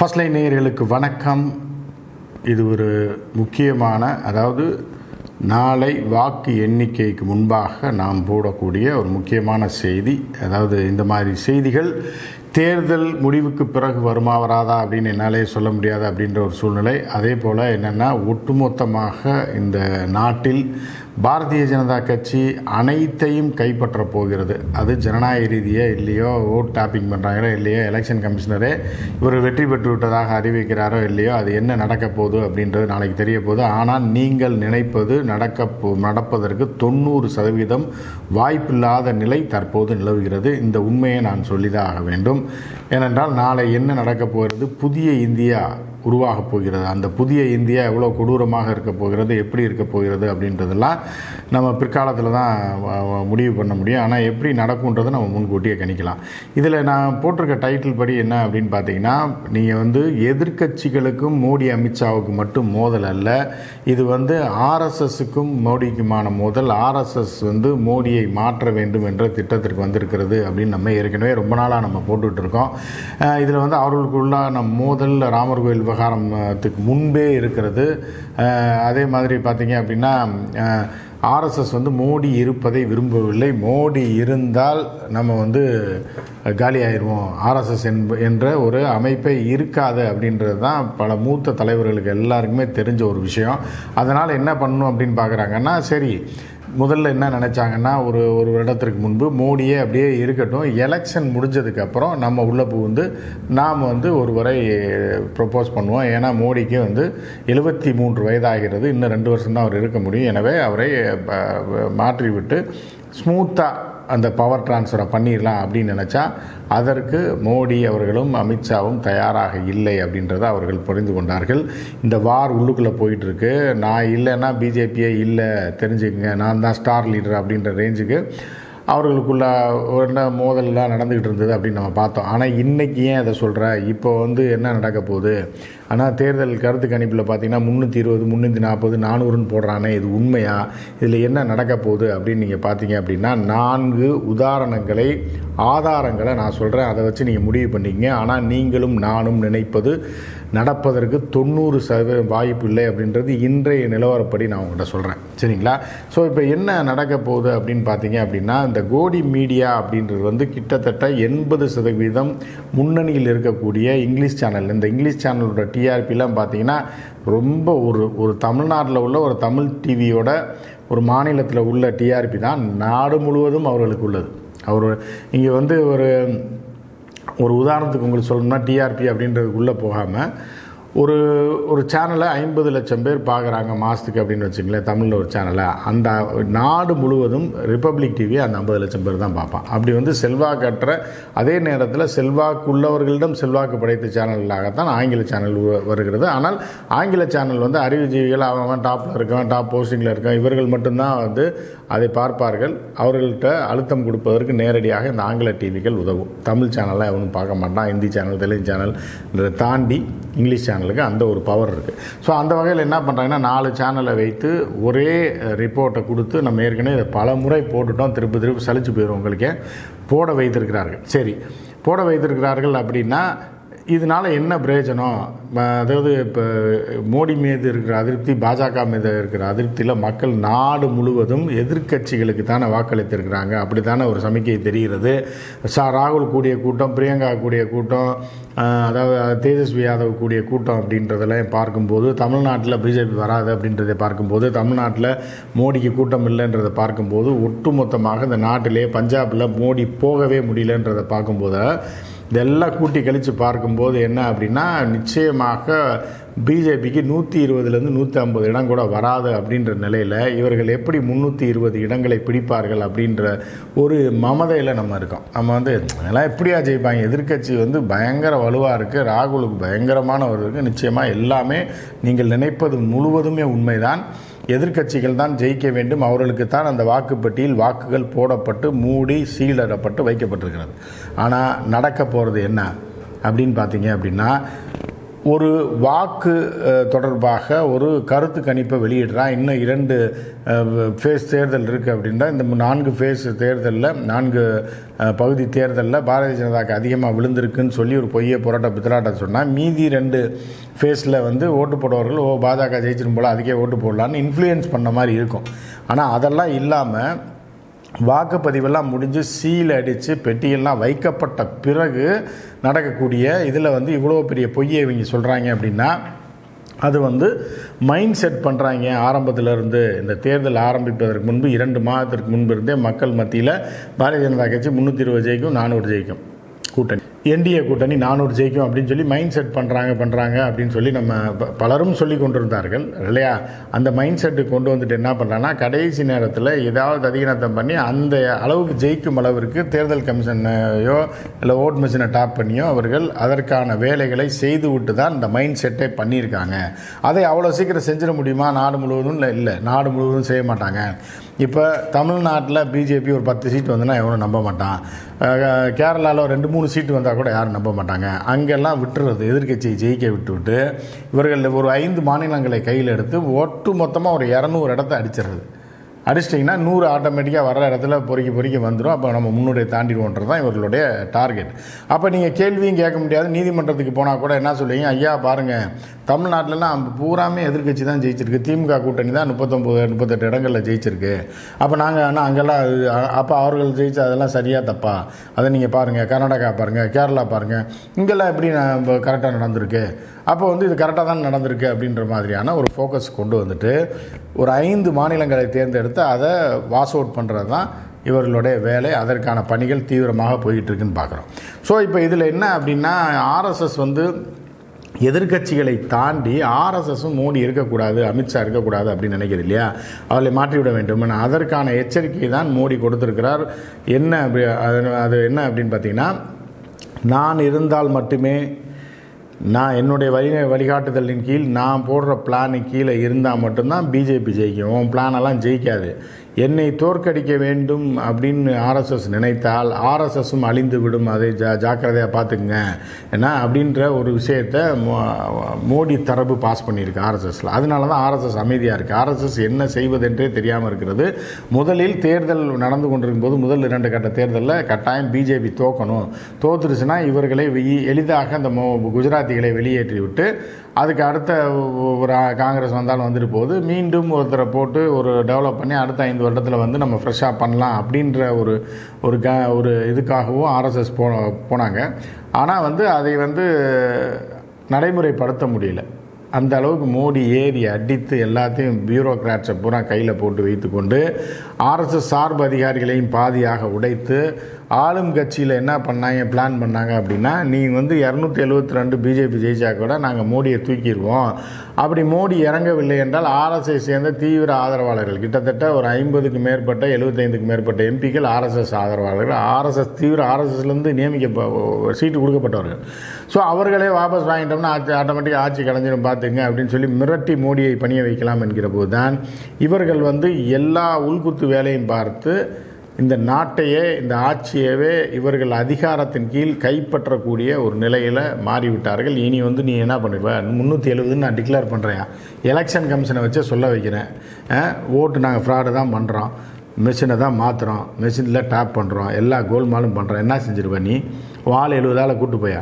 First line நேயர்களுக்கு வணக்கம். இது ஒரு முக்கியமான அதாவது நாளை வாக்கு எண்ணிக்கைக்கு முன்பாக நாம் போடக்கூடிய ஒரு முக்கியமான செய்தி. அதாவது இந்த மாதிரி செய்திகள் தேர்தல் முடிவுக்கு பிறகு வருமா வராதா அப்படின்னு என்னாலே சொல்ல முடியாது அப்படின்ற ஒரு சூழ்நிலை. அதே போல் என்னென்னா ஒட்டுமொத்தமாக இந்த நாட்டில் பாரதிய ஜனதா கட்சி அனைத்தையும் கைப்பற்ற போகிறது. அது ஜனநாயக ரீதியாக இல்லையோ ஓட் டாப்பிங் பண்ணுறாங்களோ இல்லையோ எலெக்ஷன் கமிஷனரே இவர் வெற்றி பெற்று விட்டதாக அறிவிக்கிறாரோ இல்லையோ அது என்ன நடக்க போகுது அப்படின்றது நாளைக்கு தெரிய போகுது. ஆனால் நீங்கள் நினைப்பது நடக்க நடப்பதற்கு தொண்ணூறு சதவீதம் வாய்ப்பில்லாத நிலை தற்போது நிலவுகிறது. இந்த உண்மையை நான் சொல்லிதான் ஆக வேண்டும். ஏனென்றால் நாளை என்ன நடக்கப் போகிறது? புதிய இந்தியா உருவாகப் போகிறது. அந்த புதிய இந்தியா எவ்வளோ கொடூரமாக இருக்க போகிறது எப்படி இருக்க போகிறது அப்படின்றதெல்லாம் நம்ம பிற்காலத்தில் தான் முடிவு பண்ண முடியும். ஆனால் எப்படி நடக்கும்ன்றதை நம்ம முன்கூட்டியே கணிக்கலாம். இதில் நான் போட்டிருக்க டைட்டில் படி என்ன அப்படின்னு பார்த்தீங்கன்னா நீங்கள் வந்து எதிர்க்கட்சிகளுக்கும் மோடி அமித்ஷாவுக்கு மட்டும் மோதல் அல்ல. இது வந்து ஆர்எஸ்எஸ்க்கும் மோடிக்குமான மோதல். ஆர்எஸ்எஸ் வந்து மோடியை மாற்ற வேண்டும் என்ற திட்டத்திற்கு வந்திருக்கிறது அப்படின்னு நம்ம ஏற்கனவே ரொம்ப நாளாக நம்ம போட்டுட்ருக்கோம் இதில் வந்து அவர்களுக்குள்ளான மோதல் ராமர் கோயில் விவகாரத்துக்கு முன்பே இருக்கிறது. அதே மாதிரி பார்த்தீங்க அப்படின்னா ஆர்எஸ்எஸ் வந்து மோடி இருப்பதை விரும்பவில்லை. மோடி இருந்தால் நம்ம வந்து காலியாயிருவோம். ஆர்எஸ்எஸ் என்ப என்ற ஒரு அமைப்பே இருக்காது அப்படின்றது தான் பல மூத்த தலைவர்களுக்கு எல்லாருக்குமே தெரிஞ்ச ஒரு விஷயம். அதனால் என்ன பண்ணணும் அப்படின்னு பார்க்குறாங்கன்னா சரி முதல்ல என்ன நினச்சாங்கன்னா ஒரு ஒரு வருடத்திற்கு முன்பு மோடியே அப்படியே இருக்கட்டும் எலெக்ஷன் முடிஞ்சதுக்கப்புறம் நம்ம உள்ளே புகுந்து நாம் வந்து ஒருவரை ப்ரொப்போஸ் பண்ணுவோம். ஏன்னா மோடிக்கு வந்து எழுபத்தி மூன்று வயதாகிறது. இன்னும் ரெண்டு வருஷம்தான் அவர் இருக்க முடியும். எனவே அவரை மாற்றிவிட்டு ஸ்மூத்தாக அந்த பவர் டிரான்ஸ்ஃபரை பண்ணிடலாம் அப்படின்னு நினச்சா அதற்கு மோடி அவர்களும் அமித்ஷாவும் தயாராக இல்லை அப்படின்றத அவர்கள் புரிந்து கொண்டார்கள். இந்த வார் உள்ளுக்குள்ளே போயிட்டுருக்கு. நான் இல்லைன்னா பிஜேபியே இல்லை. தெரிஞ்சுக்கங்க. நான் தான் ஸ்டார் லீடர் அப்படின்ற ரேஞ்சுக்கு அவர்களுக்குள்ள என்ன மோதல்லாம் நடந்துக்கிட்டு இருந்தது அப்படின்னு நம்ம பார்த்தோம். ஆனால் இன்றைக்கி ஏன் அதை சொல்கிற இப்போ வந்து என்ன நடக்க போகுது? ஆனால் தேர்தல் கருத்து கணிப்பில் பார்த்தீங்கன்னா முந்நூற்றி இருபது முந்நூற்றி நாற்பது நானூறுன்னு போடுறானே. இது உண்மையா? இதில் என்ன நடக்க போகுது அப்படின்னு நீங்கள் பார்த்தீங்க அப்படின்னா நான்கு உதாரணங்களை ஆதாரங்களை நான் சொல்கிறேன் அதை வச்சு நீங்கள் முடிவு பண்ணிக்கங்க ஆனால் நீங்களும் நானும் நினைப்பது நடப்பதற்கு தொண்ணூறு சதவீதம் வாய்ப்பு இல்லை அப்படின்றது இன்றைய நிலவரப்படி நான் உங்கள்கிட்ட சொல்கிறேன் சரிங்களா? ஸோ இப்போ என்ன நடக்க போகுது அப்படின்னு பார்த்தீங்க அப்படின்னா இந்த கோடி மீடியா அப்படின்றது வந்து கிட்டத்தட்ட எண்பது சதவீதம் முன்னணியில் இருக்கக்கூடிய இங்கிலீஷ் சேனல். இந்த இங்கிலீஷ் சேனலோட டிஆர்பிலாம் பார்த்தீங்கன்னா ரொம்ப ஒரு ஒரு தமிழ்நாட்டில் உள்ள ஒரு தமிழ் டிவியோட ஒரு மாநிலத்தில் உள்ள டிஆர்பி தான். நாடு முழுவதும் அவர்களுக்கு உள்ளது. அவர் இங்கே வந்து ஒரு ஒரு உதாரணத்துக்கு உங்களுக்கு சொல்லணும்னா டிஆர்பி அப்படின்றதுக்குள்ளே போகாமல் ஒரு ஒரு சேனலை ஐம்பது லட்சம் பேர் பார்க்குறாங்க மாதத்துக்கு அப்படின்னு வச்சுங்களேன் தமிழில் ஒரு சேனலை அந்த நாடு முழுவதும் ரிப்பப்ளிக் டிவி அந்த ஐம்பது லட்சம் பேர் தான் பார்ப்பான். அப்படி வந்து செல்வாக்கற்ற அதே நேரத்தில் செல்வாக்குள்ளவர்களிடம் செல்வாக்கு படைத்த சேனல்களாகத்தான் ஆங்கில சேனல் வருகிறது. ஆனால் ஆங்கில சேனல் வந்து அறிவுஜீவிகள் அவன் அவன் டாப்பில் இருக்கான் டாப் போஸ்டிங்கில் இருக்கான் இவர்கள் மட்டும்தான் வந்து அதை பார்ப்பார்கள். அவர்கள்ட்ட அழுத்தம் கொடுப்பதற்கு நேரடியாக இந்த ஆங்கில டிவிகள் உதவும். தமிழ் சேனலை அவனும் பார்க்க மாட்டான். ஹிந்தி சேனல் தெலுங்கு சேனல் தாண்டி இங்கிலீஷ் சேனல் சேனலுக்கு அந்த ஒரு பவர் இருக்குது ஸோ அந்த வகையில் என்ன பண்ணுறாங்கன்னா நாலு சேனலை வைத்து ஒரே ரிப்போர்ட்டை கொடுத்து நம்ம ஏற்கனவே இதை பல முறை போட்டுட்டோம். திருப்பி திருப்பி சலிச்சு போயிடும் உங்களுக்கே. போட வைத்திருக்கிறார்கள். சரி. போட வைத்திருக்கிறார்கள் அப்படின்னா இதனால் என்ன பிரயோஜனம்? அதாவது இப்போ மோடி மீது இருக்கிற அதிருப்தி பாஜக மீது இருக்கிற அதிருப்தியில் மக்கள் நாடு முழுவதும் எதிர்கட்சிகளுக்கு தானே வாக்களித்திருக்கிறாங்க. அப்படி தானே ஒரு சமிக்கை தெரிகிறது. சா ராகுல் கூடிய கூட்டம் பிரியங்கா கூடிய கூட்டம் அதாவது தேஜஸ்வி யாதவ் கூடிய கூட்டம் அப்படின்றதெல்லாம் பார்க்கும்போது தமிழ்நாட்டில் பிஜேபி வராது அப்படின்றதை பார்க்கும்போது தமிழ்நாட்டில் மோடிக்கு கூட்டம் இல்லைன்றதை பார்க்கும்போது ஒட்டுமொத்தமாக இந்த நாட்டிலே பஞ்சாபில் மோடி போகவே முடியலன்றதை பார்க்கும்போது இதெல்லாம் கூட்டி கழித்து பார்க்கும்போது என்ன அப்படின்னா நிச்சயமாக பிஜேபிக்கு நூற்றி இருபதுலேருந்து நூற்றி ஐம்பது இடம் கூட வராது அப்படின்ற நிலையில் இவர்கள் எப்படி முந்நூற்றி இருபது இடங்களை பிடிப்பார்கள் அப்படின்ற ஒரு மமதையில் நம்ம இருக்கோம். நம்ம வந்து அதெல்லாம் எப்படியா ஜெயிப்பாங்க? எதிர்க்கட்சி வந்து பயங்கர வலுவாக இருக்குது ராகுலுக்கு பயங்கரமான ஒரு இருக்குது நிச்சயமாக எல்லாமே நீங்கள் நினைப்பது முழுவதுமே உண்மைதான். எதிர்க்கட்சிகள் தான் ஜெயிக்க வேண்டும். அவர்களுக்கு தான் அந்த வாக்குப்பட்டியில் வாக்குகள் போடப்பட்டு மூடி சீலிடப்பட்டு வைக்கப்பட்டிருக்கிறது. ஆனால் நடக்க போகிறது என்ன? அப்படின்னு பார்த்தீங்க அப்படின்னா ஒரு வாக்கு தொடர்பாக ஒரு கருத்து கணிப்பை வெளியிடுறான். இன்னும் இரண்டு ஃபேஸ் தேர்தல் இருக்குது அப்படின்னா இந்த நான்கு ஃபேஸ் தேர்தலில் நான்கு பகுதி தேர்தலில் பாரதிய ஜனதாக்கு அதிகமாக விழுந்திருக்குன்னு சொல்லி ஒரு பொய்யை போராட்ட பித்தலாட்ட சொன்னால் மீதி ரெண்டு ஃபேஸில் வந்து ஓட்டு போடுவார்கள் ஓ பாஜக ஜெயிச்சிடும் போல் அதுக்கே ஓட்டு போடலான்னு இன்ஃப்ளூயன்ஸ் பண்ண மாதிரி இருக்கும். ஆனால் அதெல்லாம் இல்லாமல் வாக்குப்பதிவெல்லாம் முடிஞ்சு சீல் அடித்து பெட்டியெல்லாம் வைக்கப்பட்ட பிறகு நடக்கக்கூடிய இதில் வந்து இவ்வளோ பெரிய பொய்யை இவங்க சொல்கிறாங்க அப்படின்னா அது வந்து மைண்ட் செட் பண்ணுறாங்க ஆரம்பத்திலிருந்து இந்த தேர்தல் ஆரம்பிப்பதற்கு முன்பு இரண்டு மாதத்திற்கு முன்பு இருந்தே மக்கள் மத்தியில் பாரதிய ஜனதா கட்சி முந்நூற்றி இருபது ஜெயிக்கும் நானூறு ஜெயிக்கும். என்டிஏ கூட்டணி நானூறு ஜெயிக்கும் அப்படின்னு சொல்லி மைண்ட் செட் பண்ணுறாங்க பண்ணுறாங்க அப்படின்னு சொல்லி நம்ம ப- பலரும் சொல்லி கொண்டிருந்தார்கள். இல்லையா? அந்த மைண்ட் செட்டு கொண்டு வந்துட்டு என்ன பண்ணுறாங்கன்னா கடைசி நேரத்தில் ஏதாவது அதிகநத்தம் பண்ணி அந்த அளவுக்கு ஜெயிக்கும் அளவிற்கு தேர்தல் கமிஷனையோ இல்லை ஓட் மிஷினை டாப் பண்ணியோ அவர்கள் அதற்கான வேலைகளை செய்து விட்டு தான் இந்த மைண்ட் செட்டை பண்ணியிருக்காங்க. அதை அவ்வளோ சீக்கிரம் செஞ்சிட முடியுமா? நாடு முழுவதும் இல்லை இல்லை. நாடு முழுவதும் செய்ய மாட்டாங்க. இப்போ தமிழ்நாட்டில் பிஜேபி ஒரு பத்து சீட் வந்துன்னா எவனும் நம்ப மாட்டான். கேரளாவில் ரெண்டு மூணு சீட்டு வந்தால் கூட யாரும் நம்ப மாட்டாங்க. அங்கெல்லாம் விட்டுறது எதிர்க்கட்சியை ஜெயிக்க விட்டு விட்டு இவர்கள் ஒரு ஐந்து மாநிலங்களை கையில் எடுத்து ஒட்டு மொத்தமாக ஒரு இரநூறு இடத்த அடிச்சிடுறது. அடிச்சிட்டிங்கன்னா நூறு ஆட்டோமேட்டிக்காக வர்ற இடத்துல பொறுக்கி பொறுக்கி வந்துடும் அப்போ நம்ம முன்னூரை தாண்டிடுவோன்றது தான் இவர்களுடைய டார்கெட் அப்போ நீங்கள் கேள்வியும் கேட்க முடியாது. நீதிமன்றத்துக்கு போனால் கூட என்ன சொல்லுவீங்க? ஐயா பாருங்கள் தமிழ்நாட்டிலலாம் பூராமே எதிர்க்கட்சி தான் ஜெயிச்சிருக்கு. திமுக கூட்டணி தான் முப்பத்தொம்போது முப்பத்தெட்டு இடங்களில் ஜெயிச்சிருக்கு. அப்போ நாங்கள் ஆனால் அங்கெல்லாம் அப்போ அவர்கள் ஜெயிச்சா அதெல்லாம் சரியாக தப்பா? அதை நீங்கள் பாருங்கள் கர்நாடகா பாருங்கள் கேரளா பாருங்கள் இங்கெல்லாம் எப்படி கரெக்டாக நடந்திருக்கு? அப்போ வந்து இது கரெக்டாக தான் நடந்திருக்கு அப்படின்ற மாதிரியான ஒரு ஃபோக்கஸ் கொண்டு வந்துட்டு ஒரு ஐந்து மாநிலங்களை தேர்ந்தெடுத்து அதை வாஸ் அவுட் பண்ணுறது தான் இவர்களுடைய வேலை. அதற்கான பணிகள் தீவிரமாக போயிட்டு இருக்குன்னு பார்க்குறோம். ஸோ இப்போ இதில் என்ன அப்படின்னா ஆர்எஸ்எஸ் வந்து எதிர்க்கட்சிகளை தாண்டி ஆர்எஸ்எஸும் மோடி இருக்கக்கூடாது அமித்ஷா இருக்கக்கூடாது அப்படின்னு நினைக்கிறது இல்லையா? அவளை மாற்றிவிட வேண்டும். என அதற்கான எச்சரிக்கை தான் மோடி கொடுத்திருக்கிறார். என்ன அப்படி அது அது என்ன அப்படின்னு பார்த்தீங்கன்னா நான் இருந்தால் மட்டுமே நான் என்னுடைய வழி வழிகாட்டுதலின் கீழ் நான் போடுற பிளானு கீழே இருந்தால் மட்டும்தான் பிஜேபி ஜெயிக்கும். உன் பிளானெல்லாம் ஜெயிக்காது. என்னை தோற்கடிக்க வேண்டும் அப்படின்னு ஆர்எஸ்எஸ் நினைத்தால் ஆர்எஸ்எஸும் அழிந்து விடும் அதை ஜா ஜாக்கிரதையாக பார்த்துக்குங்க. ஏன்னா அப்படின்ற ஒரு விஷயத்தை மோ- மோடி தரப்பு பாஸ் பண்ணியிருக்கு ஆர்எஸ்எஸில். அதனால தான் ஆர்எஸ்எஸ் அமைதியாக இருக்குது ஆர்எஸ்எஸ் என்ன செய்வதென்றே தெரியாமல் இருக்கிறது. முதலில் தேர்தல் நடந்து கொண்டிருக்கும் போது முதல் இரண்டு கட்ட தேர்தலில் கட்டாயம் பிஜேபி தோக்கணும். தோத்துருச்சுன்னா இவர்களை எளிதாக அந்த மோ குஜராத்திகளை வெளியேற்றி விட்டு அதுக்கு அடுத்த ஒரு காங்கிரஸ் வந்தாலும் வந்துட்டு போகுது. மீண்டும் ஒருத்தரை போட்டு ஒரு டெவலப் பண்ணி அடுத்த ஐந்து வருடத்தில் வந்து நம்ம ஃப்ரெஷ்ஷாக பண்ணலாம் அப்படின்ற ஒரு ஒரு க ஒரு இதுக்காகவும் ஆர்எஸ்எஸ் போ போனாங்க. ஆனால் வந்து அதை வந்து நடைமுறைப்படுத்த முடியல. அந்த அளவுக்கு மோடி ஏறி அடித்து எல்லாத்தையும் பியூரோக்ராட்ஸை பூரா கையில் போட்டு வைத்துக்கொண்டு ஆர்எஸ்எஸ் சார்பு அதிகாரிகளையும் பாதியாக உடைத்து ஆளும் கட்சியில் என்ன பண்ணாங்க பிளான் பண்ணாங்க அப்படின்னா நீங்கள் வந்து இரநூத்தி எழுபத்தி ரெண்டு பிஜேபி ஜெயிச்சா கூட நாங்கள் மோடியை தூக்கிடுவோம் அப்படி மோடி இறங்கவில்லை என்றால் ஆர்எஸ்எஸ் சேர்ந்த தீவிர ஆதரவாளர்கள் கிட்டத்தட்ட ஒரு ஐம்பதுக்கு மேற்பட்ட எழுபத்தைந்துக்கு மேற்பட்ட எம்பிக்கள் ஆர்எஸ்எஸ் ஆதரவாளர்கள் ஆர்எஸ்எஸ் தீவிர ஆர்எஸ்எஸ்லேருந்து நியமிக்க சீட்டு கொடுக்கப்பட்டவர்கள். ஸோ அவர்களே வாபஸ் வாங்கிட்டோம்னா ஆட்சி ஆட்டோமேட்டிக்காக ஆட்சி கலைஞ்சிடும் பார்த்துங்க அப்படின்னு சொல்லி மிரட்டி மோடியை பணிய வைக்கலாம் என்கிற போது தான் இவர்கள் வந்து எல்லா உள்குத்து வேலையும் பார்த்து இந்த நாட்டையே இந்த ஆட்சியவே இவர்கள் அதிகாரத்தின் கீழ் கைப்பற்றக்கூடிய ஒரு நிலையில் மாறிவிட்டார்கள். இனி வந்து நீ என்ன பண்ணுவ முந்நூற்றி எழுபதுன்னு நான் டிக்ளேர் பண்ணுறேன் எலெக்ஷன் கமிஷனை வச்சு சொல்ல வைக்கிறேன். ஓட்டு நாங்கள் ஃப்ராடு தான் பண்ணுறோம் மிஷினை தான் மாற்றுறோம் மிஷினில் டேப் பண்ணுறோம் எல்லா கோல்மாலும் பண்ணுறோம் என்ன செஞ்சிருவ நீ? வால் எழுபதால் கூட்டு போயா?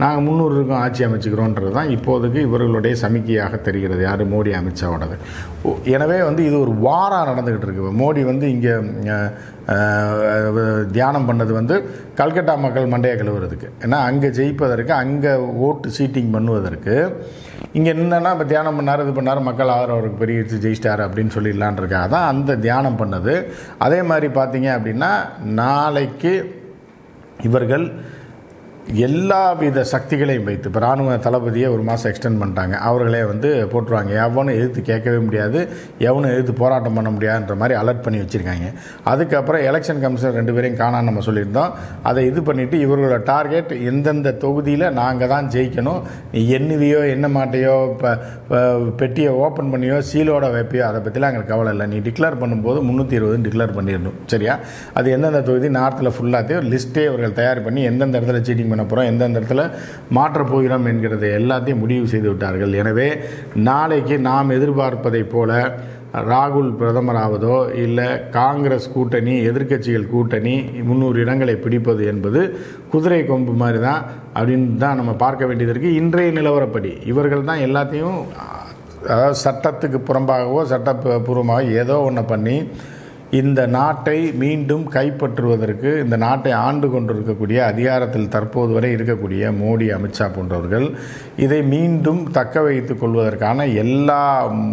நாங்கள் முந்நூறுக்கும் ஆட்சி அமைச்சுக்கிறோன்றது தான் இப்போதைக்கு இவர்களுடைய சமிக்கையாக தெரிகிறது. யார்? மோடி அமித்ஷாவோடது. எனவே வந்து இது ஒரு வாரம் நடந்துக்கிட்டு இருக்கு. மோடி வந்து இங்கே தியானம் பண்ணது வந்து கல்கட்டா மக்கள் மண்டையை கழுவுறதுக்கு. ஏன்னா அங்கே ஜெயிப்பதற்கு அங்கே ஓட்டு சீட்டிங் பண்ணுவதற்கு இங்கே என்னென்னா இப்போ தியானம் பண்ணார் இது பண்ணார் மக்கள் ஆதரவு அவருக்கு பெரிய ஜெயிச்சிட்டார் அப்படின்னு சொல்லிடலான்றக்காக தான் அந்த தியானம் பண்ணது. அதே மாதிரி பார்த்தீங்க அப்படின்னா நாளைக்கு இவர்கள் எல்லாவித சக்திகளையும் வைத்து இப்போ ராணுவ தளபதியை ஒரு மாதம் எக்ஸ்டெண்ட் பண்ணிட்டாங்க. அவர்களே வந்து போட்டுருவாங்க. எவனும் எதிர்த்து கேட்கவே முடியாது. எவனும் எதிர்த்து போராட்டம் பண்ண முடியாதுன்ற மாதிரி அலர்ட் பண்ணி வச்சுருக்காங்க. அதுக்கப்புறம் எலெக்ஷன் கமிஷன் ரெண்டு பேரையும் காணான்னு நம்ம சொல்லியிருந்தோம். அதை இது பண்ணிவிட்டு இவர்களோட டார்கெட் எந்தெந்த தொகுதியில் நாங்கள் தான் ஜெயிக்கணும். நீ எண்ணுவியோ எண்ண மாட்டையோ இப்போ பெட்டியை ஓப்பன் பண்ணியோ சீலோட வைப்பியோ அதை பற்றிலாம் எங்களுக்கு கவலை இல்லை. நீ டிக்ளேர் பண்ணும்போது முந்நூற்றி இருபதுன்னு டிக்ளேர் பண்ணிடணும். சரியா? அது எந்தெந்த தொகுதி நார்த்தில் ஃபுல்லாத்தையும் லிஸ்ட்டே அவர்கள் தயார் பண்ணி எந்தெந்த இடத்துல சீட்டிங் பண்ண போகிறோம் எந்தெந்த இடத்துல மாற்றப் போகிறோம் என்கிறதை எல்லாத்தையும் முடிவு செய்து விட்டார்கள். எனவே நாளைக்கு நாம் எதிர்பார்ப்பதைப் போல ராகுல் பிரதமராவதோ இல்லை காங்கிரஸ் கூட்டணி எதிர்க்கட்சிகள் கூட்டணி முந்நூறு இடங்களை பிடிப்பது என்பது குதிரை கொம்பு மாதிரி தான் அப்படின்னு தான் நம்ம பார்க்க வேண்டியது இருக்குது இன்றைய நிலவரப்படி இவர்கள் தான் எல்லாத்தையும் அதாவது சட்டத்துக்கு புறம்பாகவோ சட்டப்பூர்வமாக ஏதோ ஒன்று பண்ணி இந்த நாட்டை மீண்டும் கைப்பற்றுவதற்கு இந்த நாட்டை ஆண்டு கொண்டிருக்கக்கூடிய அதிகாரத்தில் தற்போது வரை இருக்கக்கூடிய மோடி அமித்ஷா போன்றவர்கள் இதை மீண்டும் தக்க வைத்து கொள்வதற்கான எல்லா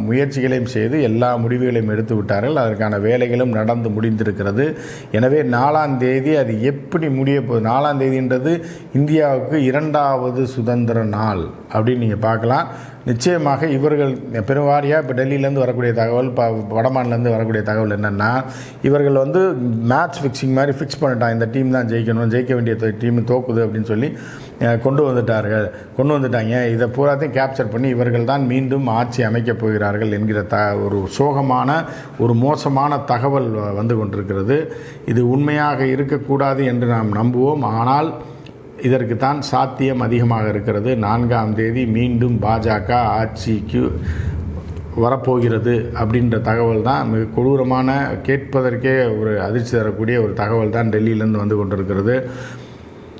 முயற்சிகளையும் செய்து எல்லா முடிவுகளையும் எடுத்து விட்டார்கள். அதற்கான வேலைகளும் நடந்து முடிந்திருக்கிறது. எனவே நாலாம் தேதி அது எப்படி முடிய போகுது நாலாம் தேதின்றது இந்தியாவுக்கு இரண்டாவது சுதந்திர நாள் அப்படின்னு நீங்கள் பார்க்கலாம். நிச்சயமாக இவர்கள் பெருவாரியாக இப்போ டெல்லியிலேருந்து வரக்கூடிய தகவல் இப்போ வடமாநிலேருந்து வரக்கூடிய தகவல் என்னென்னா இவர்கள் வந்து மேட்ச் ஃபிக்ஸிங் மாதிரி ஃபிக்ஸ் பண்ணிட்டான் இந்த டீம் தான் ஜெயிக்கணும் ஜெயிக்க வேண்டிய டீம் தோக்குது அப்படின்னு சொல்லி கொண்டு வந்துட்டார்கள். கொண்டு வந்துட்டாங்க. இதை பூராத்தையும் கேப்சர் பண்ணி இவர்கள் தான் மீண்டும் ஆட்சி அமைக்கப் போகிறார்கள் என்கிற த ஒரு சோகமான ஒரு மோசமான தகவல் வ- வந்து கொண்டிருக்கிறது. இது உண்மையாக இருக்கக்கூடாது என்று நாம் நம்புவோம். ஆனால் இதற்கு தான் சாத்தியம் அதிகமாக இருக்கிறது. நான்காம் தேதி மீண்டும் பாஜக ஆட்சிக்கு வரப்போகிறது அப்படின்ற தகவல் தான் மிக கொடூரமான கேட்பதற்கே ஒரு அதிர்ச்சி தரக்கூடிய ஒரு தகவல் தான் டெல்லியிலேருந்து வந்து கொண்டிருக்கிறது.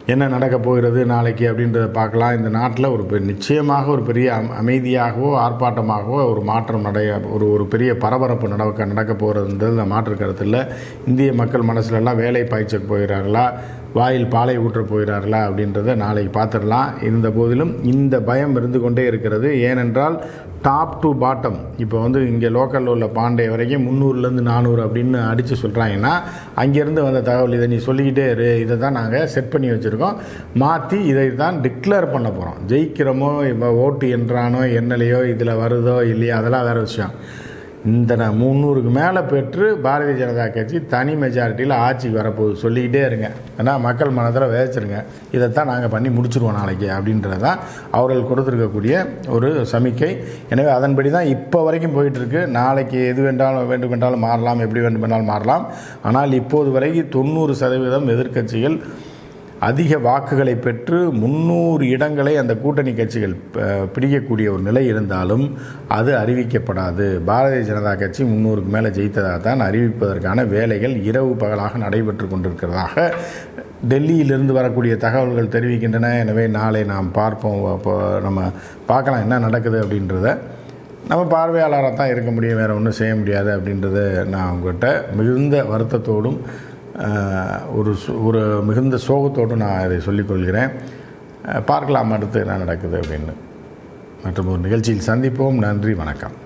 என்ன நடக்கப் போகிறது நாளைக்கு அப்படின்றத பார்க்கலாம். இந்த நாட்டில் ஒரு பெ- நிச்சயமாக ஒரு பெரிய அமைதியாகவோ ஆர்ப்பாட்டமாகவோ ஒரு மாற்றம் நடைய ஒரு ஒரு பெரிய பரபரப்பு நடக்க நடக்க போகிறதுன்றது மாற்று கருத்தில் இந்திய மக்கள் மனசுலலாம் வேலை பாய்ச்ச போகிறார்களா? வாயில் பாலை ஊற்றப் போகிறார்களா அப்படின்றத நாளைக்கு பார்த்துடலாம். இருந்த போதிலும் இந்த பயம் இருந்து கொண்டே இருக்கிறது. ஏனென்றால் டாப் டு பாட்டம் இப்போ வந்து இங்கே லோக்கலில் உள்ள பாண்டே வரைக்கும் முந்நூறுலேருந்து நானூறு அப்படின்னு அடித்து சொல்கிறாங்கன்னா அங்கேருந்து வந்த தகவல் இதை நீ சொல்லிக்கிட்டே இரு. இதை தான் நாங்கள் செட் பண்ணி வச்சுருக்கோம். மாற்றி இதை தான் டிக்ளேர் பண்ண போகிறோம் ஜெயிக்கிறோமோ இப்போ ஓட்டு என்றானோ என்னலையோ இதில் வருதோ இல்லையோ அதெல்லாம் வேறு விஷயம். இந்த நான் முந்நூறுக்கு மேலே பெற்று பாரதிய ஜனதா கட்சி தனி மெஜாரிட்டியில் ஆட்சிக்கு வரப்போகுது. சொல்லிக்கிட்டே இருங்க. ஏன்னா மக்கள் மனத்தில் விதைச்சிருங்க. இதைத்தான் நாங்கள் பண்ணி முடிச்சிருவோம் நாளைக்கு அப்படின்றது தான் அவர்கள் கொடுத்துருக்கக்கூடிய ஒரு சமிக்கை. எனவே அதன்படி தான் இப்போ வரைக்கும் போயிட்டுருக்கு. நாளைக்கு எது வேண்டாலும் வேண்டுமென்றாலும் மாறலாம் எப்படி வேண்டுமென்றாலும் மாறலாம். ஆனால் இப்போது வரைக்கும் தொண்ணூறு சதவீதம் எதிர்க்கட்சிகள் அதிக வாக்குகளை பெற்று முந்நூறு இடங்களை அந்த கூட்டணி கட்சிகள் பிடிக்கக்கூடிய ஒரு நிலை இருந்தாலும் அது அறிவிக்கப்படாது. பாரதிய ஜனதா கட்சி முந்நூறுக்கு மேலே ஜெயித்ததாக தான் அறிவிப்பதற்கான வேலைகள் இரவு பகலாக நடைபெற்று கொண்டிருக்கிறதாக டெல்லியிலிருந்து வரக்கூடிய தகவல்கள் தெரிவிக்கின்றன. எனவே நாளை நாம் பார்ப்போம். நம்ம பார்க்கலாம் என்ன நடக்குது அப்படின்றத. நம்ம பார்வையாளராக தான் இருக்க முடியும். வேறு ஒன்றும் செய்ய முடியாது அப்படின்றத நான் உங்கள்கிட்ட மிகுந்த வருத்தத்தோடும் ஒரு ஒரு மிகுந்த சோகத்தோடு நான் இதை சொல்லிக்கொள்கிறேன். பார்க்கலாம் அடுத்து என்ன நடக்குது அப்படின்னு. மற்றும் ஒரு நிகழ்ச்சியில் சந்திப்போம். நன்றி. வணக்கம்.